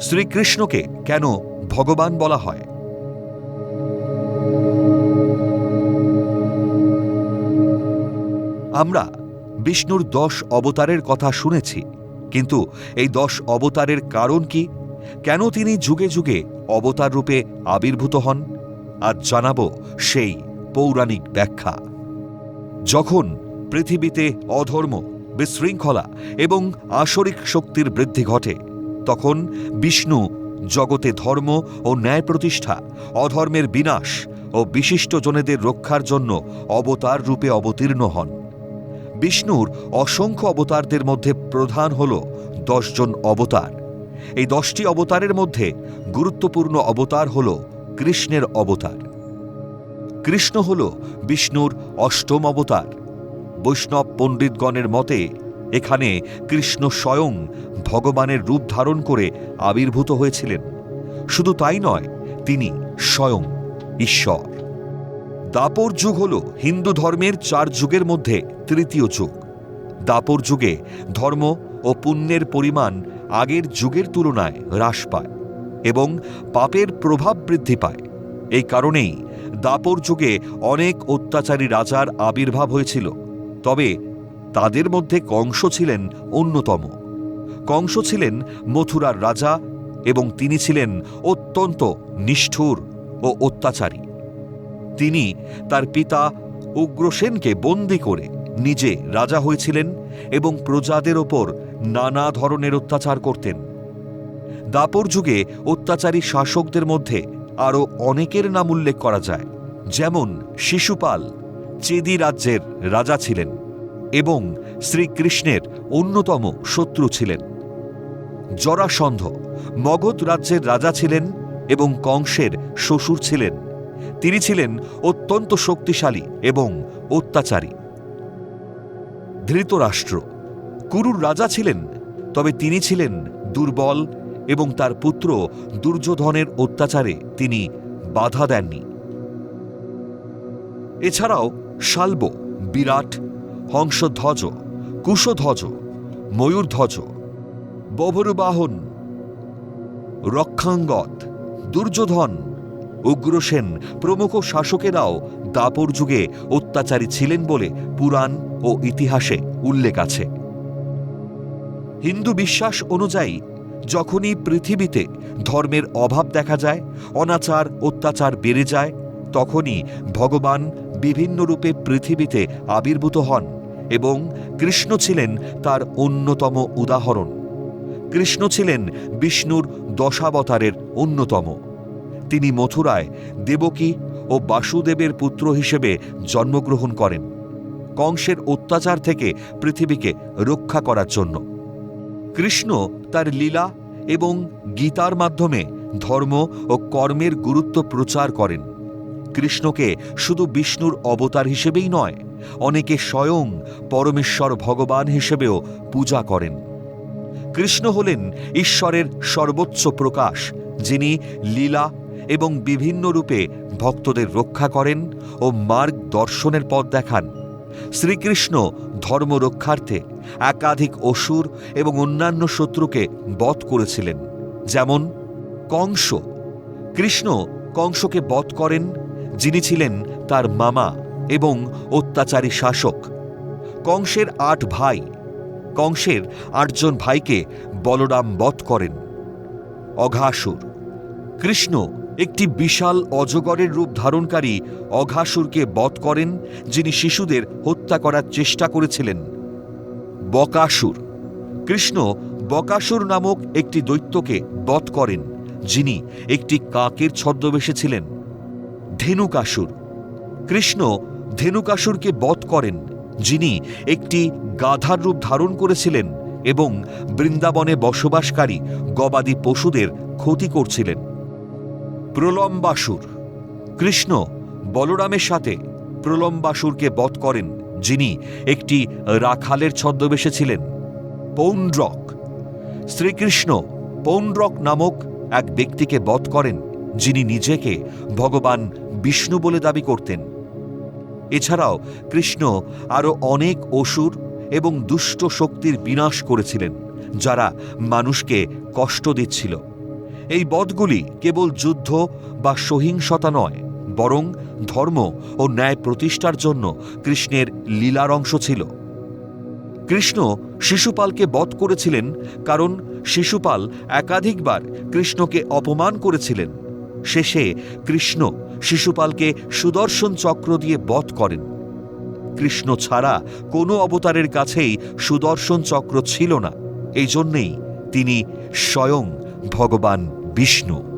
শ্রীকৃষ্ণকে কেন ভগবান বলা হয়? আমরা বিষ্ণুর দশ অবতারের কথা শুনেছি, কিন্তু এই দশ অবতারের কারণ কি? কেন তিনি যুগে যুগে অবতার রূপে আবির্ভূত হন? আজ জানাব সেই পৌরাণিক ব্যাখ্যা। যখন পৃথিবীতে অধর্ম, বিশৃঙ্খলা এবং আসরিক শক্তির বৃদ্ধি ঘটে তখন বিষ্ণু জগতে ধর্ম ও ন্যায় প্রতিষ্ঠা, অধর্মের বিনাশ ও বিশিষ্ট জনেদের রক্ষার জন্য অবতার রূপে অবতীর্ণ হন। বিষ্ণুর অসংখ্য অবতারদের মধ্যে প্রধান হল দশজন অবতার। এই দশটি অবতারের মধ্যে গুরুত্বপূর্ণ অবতার হল কৃষ্ণের অবতার। কৃষ্ণ হল বিষ্ণুর অষ্টম অবতার। বৈষ্ণব পণ্ডিতগণের মতে এখানে কৃষ্ণ স্বয়ং ভগবানের রূপ ধারণ করে আবির্ভূত হয়েছিলেন। শুধু তাই নয়, তিনি স্বয়ং ঈশ্বর। দাপর যুগ হল হিন্দু ধর্মের চার যুগের মধ্যে তৃতীয় যুগ। দাপর যুগে ধর্ম ও পুণ্যের পরিমাণ আগের যুগের তুলনায় হ্রাস পায় এবং পাপের প্রভাব বৃদ্ধি পায়। এই কারণেই দাপর যুগে অনেক অত্যাচারী রাজার আবির্ভাব হয়েছিল। তবে তাদের মধ্যে কংস ছিলেন অন্যতম। কংস ছিলেন মথুরার রাজা এবং তিনি ছিলেন অত্যন্ত নিষ্ঠুর ও অত্যাচারী। তিনি তার পিতা উগ্রসেনকে বন্দি করে নিজে রাজা হয়েছিলেন এবং প্রজাদের ওপর নানা ধরনের অত্যাচার করতেন। দাপর যুগে অত্যাচারী শাসকদের মধ্যে আরও অনেকের নাম উল্লেখ করা যায়, যেমন শিশুপাল, চেদি রাজ্যের রাজা ছিলেন। এবং শ্রীকৃষ্ণের অন্যতম শত্রু ছিলেন। জরাসন্ধ মগধ রাজ্যের রাজা ছিলেন এবং কংসের শ্বশুর ছিলেন। তিনি ছিলেন অত্যন্ত শক্তিশালী এবং অত্যাচারী। ধৃতরাষ্ট্র কুরুর রাজা ছিলেন, তবে তিনি ছিলেন দুর্বল এবং তার পুত্র দুর্যোধনের অত্যাচারে তিনি বাধা দেননি। এছাড়াও শাল্ব বিরাট হংসধ্বজ, কুশধ্বজ, ময়ূরধ্বজ, বভরুবাহন, রক্ষাঙ্গত, দুর্যোধন, উগ্রসেন প্রমুখ শাসকেরাও দাপর যুগে অত্যাচারী ছিলেন বলে পুরাণ ও ইতিহাসে উল্লেখ আছে। হিন্দু বিশ্বাস অনুযায়ী যখনই পৃথিবীতে ধর্মের অভাব দেখা যায়, অনাচার, অত্যাচার বেড়ে যায়, তখনই ভগবান বিভিন্ন রূপে পৃথিবীতে আবির্ভূত হন। এবং কৃষ্ণ ছিলেন তার অন্যতম উদাহরণ। কৃষ্ণ ছিলেন বিষ্ণুর দশাবতারের অন্যতম। তিনি মথুরায় দেবকী ও বাসুদেবের পুত্র হিসেবে জন্মগ্রহণ করেন। কংসের অত্যাচার থেকে পৃথিবীকে রক্ষা করার জন্য। কৃষ্ণ তার লীলা এবং গীতার মাধ্যমে ধর্ম ও কর্মের গুরুত্ব প্রচার করেন। কৃষ্ণকে শুধু বিষ্ণুর অবতার হিসেবেই নয় অনেকে স্বয়ং পরমেশ্বর ভগবান হিসেবেও পূজা করেন। কৃষ্ণ হলেন ঈশ্বরের সর্বোচ্চ প্রকাশ, যিনি লীলা এবং বিভিন্ন রূপে ভক্তদের রক্ষা করেন ও মার্গ দর্শনের পথ দেখান। শ্রীকৃষ্ণ ধর্ম রক্ষার্থে একাধিক অসুর এবং অন্যান্য শত্রুকে বধ করেছিলেন, যেমন কংস। কৃষ্ণ কংসকে বধ করেন, যিনি ছিলেন তার মামা। এবং অত্যাচারী শাসক। কংসের আট ভাই, কংসের আটজন ভাইকে বলরাম বধ করেন। অঘাসুর। কৃষ্ণ একটি বিশাল অজগরের রূপ ধারণকারী অঘাসুরকে বধ করেন, যিনি শিশুদের হত্যা করার চেষ্টা করেছিলেন। বকাসুর। কৃষ্ণ বকাসুর নামক একটি দৈত্যকে বধ করেন, যিনি একটি কাকের ছদ্মবেশে ছিলেন। ধেনুকাসুর। কৃষ্ণ ধেনুকাসুরকে বধ করেন, যিনি একটি গাধার রূপ ধারণ করেছিলেন এবং বৃন্দাবনে বসবাসকারী গবাদি পশুদের ক্ষতি করছিলেন। প্রলম্বাসুর, কৃষ্ণ বলরামের সাথে প্রলম্বাসুরকে বধ করেন, যিনি একটি রাখালের ছদ্মবেশে ছিলেন। পৌণ্ড্রক, শ্রীকৃষ্ণ পৌণ্ড্রক নামক এক ব্যক্তিকে বধ করেন, যিনি নিজেকে ভগবান বিষ্ণু বলে দাবি করতেন। এছাড়াও কৃষ্ণ আরও অনেক অসুর এবং দুষ্ট শক্তির বিনাশ করেছিলেন, যারা মানুষকে কষ্ট দিচ্ছিল। এই বধগুলি কেবল যুদ্ধ বা সহিংসতা নয়, বরং ধর্ম ও ন্যায় প্রতিষ্ঠার জন্য কৃষ্ণের লীলার অংশ ছিল। কৃষ্ণ শিশুপালকে বধ করেছিলেন কারণ শিশুপাল একাধিকবার কৃষ্ণকে অপমান করেছিলেন শেষে কৃষ্ণ শিশুপালকে সুদর্শন চক্র দিয়ে বধ করেন। কৃষ্ণ ছাড়া কোনো অবতারের কাছেই সুদর্শন চক্র ছিল না। এই জন্যেই তিনি স্বয়ং ভগবান বিষ্ণু।